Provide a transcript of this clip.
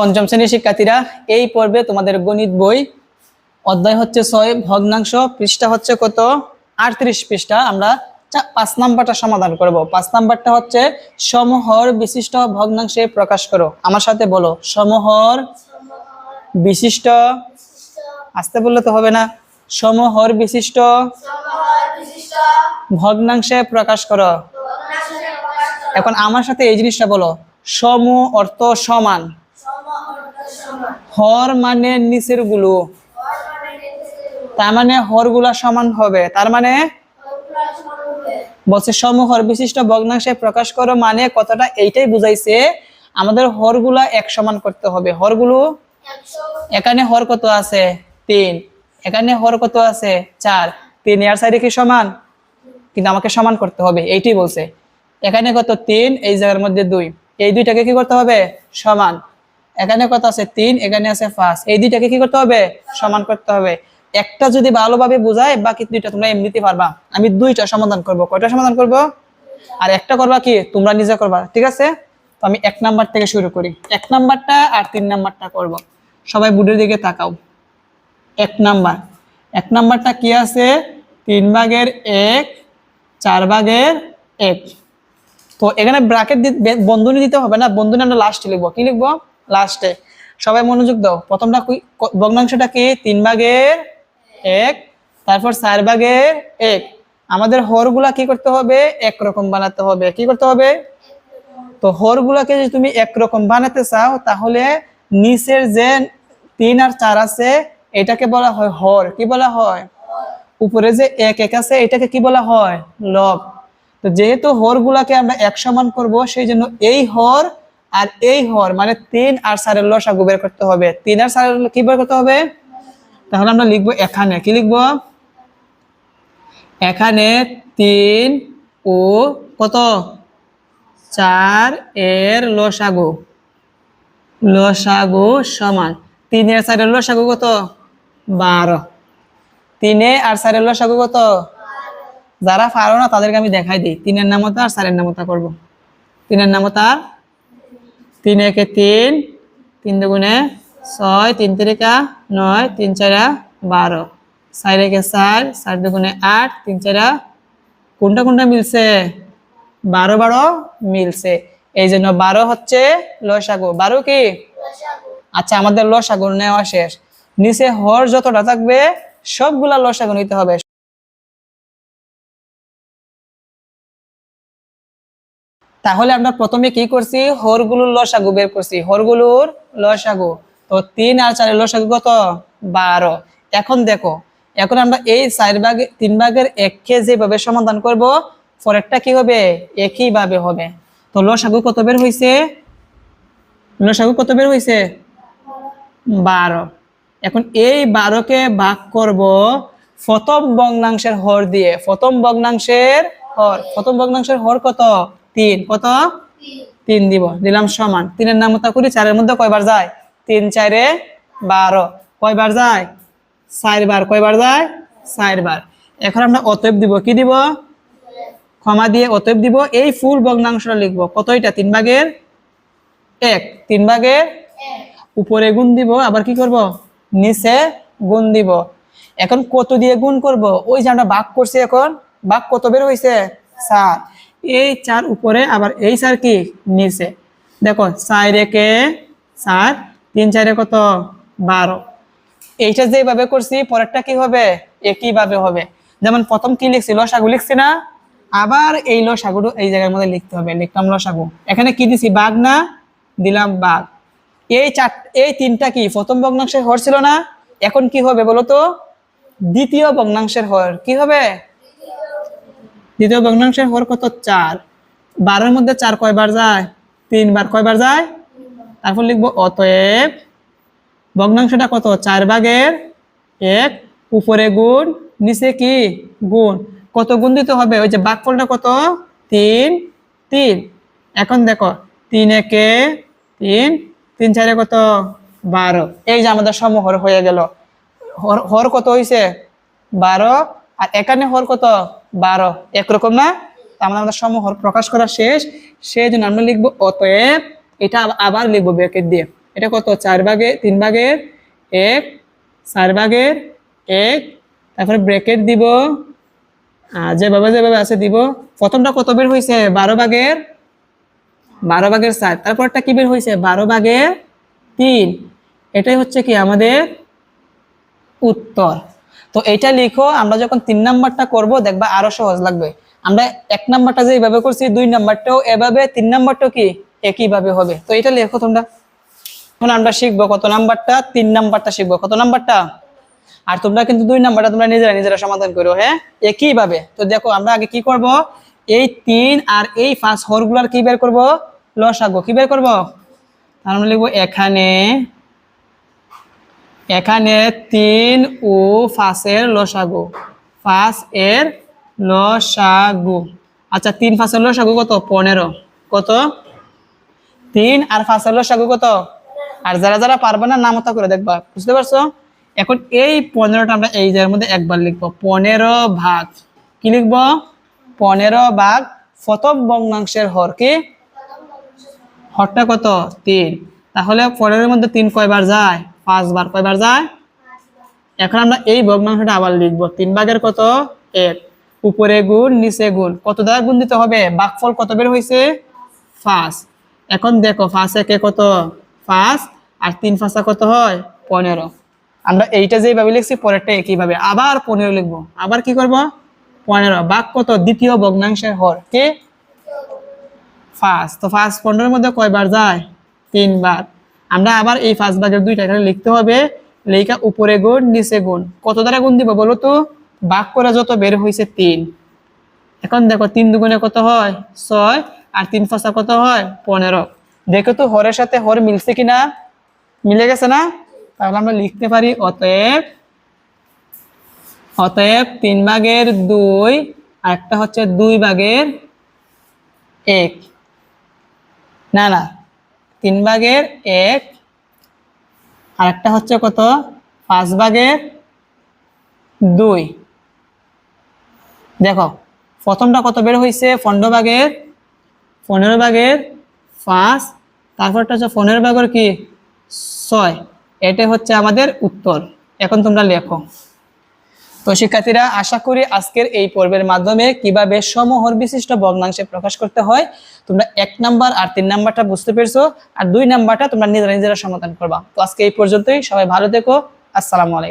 পঞ্চম শ্রেণির শিক্ষার্থীরা, এই পর্বে তোমাদের গণিত বই, অধ্যায় হচ্ছে ছয়, ভগ্নাংশ, পৃষ্ঠা হচ্ছে কত? আটত্রিশ পৃষ্ঠা। আমরা পাঁচ নাম্বারটা সমাধান করব। পাঁচ নাম্বারটা হচ্ছে, সমহর বিশিষ্ট ভগ্নাংশে প্রকাশ করো। আমার সাথে বলো, সমহর বিশিষ্ট, আসতে বললে তো হবে না, সমহর বিশিষ্ট ভগ্নাংশে প্রকাশ করো। এখন আমার সাথে এই জিনিসটা বলো, সম অর্থ সমান। হর মানে নিচেরগুলো। তার মানে হরগুলা সমান হবে। তার মানে বলছে সমহর বিশিষ্ট ভগ্নাংশে প্রকাশ করো মানে কথাটা এইটাই বুঝাইছে, আমাদের হরগুলা এক সমান করতে হবে। হরগুলো এখানে হর কত আছে? তিন। এখানে হর কত আছে? চার। তিন এর সাইডে কি সমান? কিন্তু আমাকে সমান করতে হবে, এইটাই বলছে। এখানে কত? তিন, এই জায়গার মধ্যে দুই। এই দুইটাকে কি করতে হবে? সমান। এখানে কত আছে? তিন, এখানে আছে পাঁচ। এই দুইটাকে কি করতে হবে? সমান করতে হবে। একটা যদি ভালোভাবে বোঝায়, বাকি দুইটা তোমরা এমনিতে পারবা। আমি দুইটা সমাধান করব। কয়টা সমাধান করব? আর একটা করবা কি? তোমরা নিজে করবা। ঠিক আছে? তো আমি এক নাম্বার থেকে শুরু করি। এক নাম্বারটা আর তিন নাম্বারটা করব। সবাই বুডের দিকে তাকাও। এক নাম্বার। এক নাম্বারটা কি আছে? তিন ভাগের এক, চার ভাগের এক। তো এখানে ব্র্যাকেট বন্ধনী দিতে হবে না। বন্ধনী আমরা লাস্টে লিখব। কি লিখব? লাস্টে সবাই মনোযোগ দাও। প্রথমটা ভগ্নাংশটা কি? তিন ভাগের এক, তারপর চার ভাগের এক। আমাদের হরগুলা কি করতে হবে? একরকম বানাতে হবে। কি করতে হবে? তো হরগুলাকে যদি তুমি একরকম বানাতে চাও, তাহলে নিচের যে তিন আর চার আছে, এটাকে বলা হয় হর। কি বলা হয়? উপরে যে এক এক আছে, এটাকে কি বলা হয়? লব। তো যেহেতু হরগুলাকে আমরা এক সমান করব, সেই জন্য এই হর আর এই হর মানে তিন আর চারের লসাগু বের করতে হবে। তিন আর চারের কি বের করতে হবে? তাহলে আমরা লিখব এখানে। কি লিখব? এখানে তিন ও কত? চার এর লসাগু লসাগু সমান। তিনের চারের লসাগু কত? বারো। তিনে আর চারের লসাগু কত? যারা পারো না, তাদেরকে আমি দেখাই দিই। তিনের নামতা আর চারের নামতা করব। তিনের নামতা তিন একে তিন তিন দুগুণে ছয়, তিন তিরিকা নয়, তিন চারা বারো। চার একে চার চার দুগুণে আট, তিন চারা কোনটা কোনটা মিলছে? বারো বারো মিলছে। এই জন্য বারো হচ্ছে লসাগু। বারো কি? আচ্ছা আমাদের লসাগু নেওয়া শেষ। নিচে হর যতটা থাকবে, সবগুলা লসাগু নিতে হবে। তাহলে আমরা প্রথমে কি করছি? হরগুলোর লসাগু বের করছি। হরগুলোর লসাগু। তো তিন আর চারের লসাগু কত? বারো। এখন দেখো, এখন আমরা এই চার ভাগে, তিন ভাগের এককে যেভাবে সমাধান করব, পরেরটা কি হবে? একই ভাবে হবে। তো লসাগু কত বের হয়েছে লসাগু কত বের হয়েছে বারো। এখন এই বারোকে ভাগ করব প্রথম ভগ্নাংশের হর দিয়ে। প্রথম ভগ্নাংশের হর। প্রথম ভগ্নাংশের হর কত? তিন, কত? তিন দিব। দিলাম সমান। তিনের নামতা করি চারের মধ্যে কয়বার যায়? তিন, চারে বারো। কয়বার যায়? চারবার। কয়বার যায়? চারবার। এখন আমরা অতএব দিব, কি দিব? ক্ষমা দিয়ে অতএব দিব, এই ফুল ভগ্নাংশটা লিখব। কত এটা? তিন ভাগের এক। তিন ভাগের উপরে গুণ দিব, আবার কি করব? নিচে গুণ দিব। এখন কত দিয়ে গুণ করব? ওই যে আমরা ভাগ করছি এখন ভাগ কত বের হয়েছে চার এই চার উপরে আবার এই চার কি? নিচে। দেখো, চার একে চার, তিন চারে কত? বারো। এইটা যেভাবে করছি, পরেরটা কি হবে? একইভাবে হবে। যেমন প্রথম কি লিখছি? লসাগু লিখছি না? আবার এই লসাগুটো এই জায়গার মধ্যে লিখতে হবে। লিখলাম লসাগু। এখানে কি দিছি? বাঘ না? দিলাম বাঘ। এই চার, এই তিনটা কি? প্রথম ভগ্নাংশের হর ছিল না? এখন কি হবে বলো তো? দ্বিতীয় ভগ্নাংশের হর। কি হবে? দ্বিতীয় ভগ্নাংশের হর কত? চার। বারোর মধ্যে চার কয়বার যায়? তিনবার কয়বার যায়? তারপর লিখব, অতএব ভগ্নাংশটা কত? চার ভাগের এক, উপরে গুণ, নিচে কি? গুণ। কত গুণ দিতে হবে? ওই যে বাঘফলটা কত? তিন তিন। এখন দেখো, তিন একে তিন তিন চারে কত? বারো। এই যে আমাদের সমহর হয়ে গেল। হর- হর কত হয়েছে বারো। আর এখানে হর কত? বারো। একরকম না? তার মানে আমাদের সমহর প্রকাশ করা শেষ। সেই জন্য আমরা লিখব অতএব, এটা আব- আবার লিখব ব্র্যাকেট দিয়ে। এটা কত? চার ভাগে, তিন ভাগের এক, চার ভাগের এক। তারপরে ব্রেকেট দিব। যেভাবে যেভাবে আছে দিব। প্রথমটা কত বের হয়েছে? বারো ভাগের বারো ভাগের চার। তারপরটা কি বের হয়েছে? বারো ভাগের তিন। এটাই হচ্ছে কি আমাদের উত্তর। তো এটা লিখো, আমরা যখন তিন নাম্বারটা করব, দেখবা আরও সহজ লাগবে। আমরা এক নাম্বারটা যে এইভাবে করছি, দুই নাম্বারটাও এভাবে, তিন নাম্বারটাও কি? একইভাবে হবে। তো এটা লেখো তোমরা। এখন আমরা শিখব কত নাম্বারটা, তিন নাম্বারটা শিখব। কত নাম্বারটা? আর তোমরা কিন্তু দুই নাম্বারটা তোমরা নিজেরা নিজেরা সমাধান করো হ্যাঁ? একইভাবে। তো দেখো, আমরা আগে কি করব? এই তিন আর এই ফার্স্ট হরগুলার কি বের করব? লসাগু। কি বের করব? তার মানে লিখব এখানে এখানে তিন ও ফাঁসের লসাগু। ফাঁস এর লসাগু। আচ্ছা তিন ফাঁসের লসাগু কত? পনেরো। কত? তিন আর ফাঁসের লসাগু কত? আর যারা যারা পারবে না, নামতা করে দেখবা। বুঝতে পারছ? এখন এই পনেরোটা আমরা এই জায়গার মধ্যে একবার লিখব। পনেরো ভাগ। কি লিখব? পনেরো ভাগ প্রথম ভগ্নাংশের হর কি? হরটা কত? তিন। তাহলে পনেরোর মধ্যে তিন কয়বার যায়? পাঁচবার, কয়বার যায়? এখন আমরা এই ভগ্নাংশটা আবার লিখব। তিন ভাগের কত? এক। উপরে গুণ, নিচে গুণ। কত দ্বারা গুণ দিতে হবে? বাকফল কত বের হয়েছে ফাঁস এখন দেখো ফাঁস একে কত? ফাঁস আর তিন ফাঁসা কত হয়? পনেরো। আমরা এইটা যেভাবে লিখছি, পরেরটা একইভাবে। আবার পনেরো লিখব। আবার কি করব? পনেরো। বাক কত? দ্বিতীয় ভগ্নাংশের হর। কে? ফার্স্ট তো ফার্স্ট পনেরোর মধ্যে কয়বার যায়? তিনবার। আমরা আবার এই ফার্স্ট ভাগের দুইটা এখানে লিখতে হবে। লেখা উপরে গুণ, নিচে গুণ। কত দ্বারা গুণ দিব বলো তো? বাক করে যত বের হয়েছে তিন। এখন দেখো, তিন দুগুণে কত হয়? ছয়। আর তিন ফাঁসা কত হয়? পনেরো। দেখো তো, হরের সাথে হর মিলছে কিনা? মিলে গেছে না? তাহলে আমরা লিখতে পারি, অতএব অতএব তিন ভাগের দুই আর একটা হচ্ছে দুই ভাগের এক। না না। তিন ভাগের এক আর একটা হচ্ছে কত? পাঁচ ভাগের দুই। দেখো, প্রথমটা কত বের হয়েছে পনেরো ভাগের পনেরো ভাগের পাঁচ, তারপরটা হচ্ছে পনেরো ভাগের কি? ছয়। এটা হচ্ছে আমাদের উত্তর। এখন তোমরা লেখো। তো শিক্ষার্থীরা, আশা করি আজকের এই পর্বের মাধ্যমে কীভাবে সমহর বিশিষ্ট ভগ্নাংশে প্রকাশ করতে হয়, তোমরা এক নাম্বার আর তিন নাম্বারটা বুঝতে পেরেছ, আর দুই নাম্বারটা তোমরা নিজেরা নিজেরা সমাধান করবা। তো আজকে এই পর্যন্তই, সবাই ভালো থেকো, আসসালামু আলাইকুম।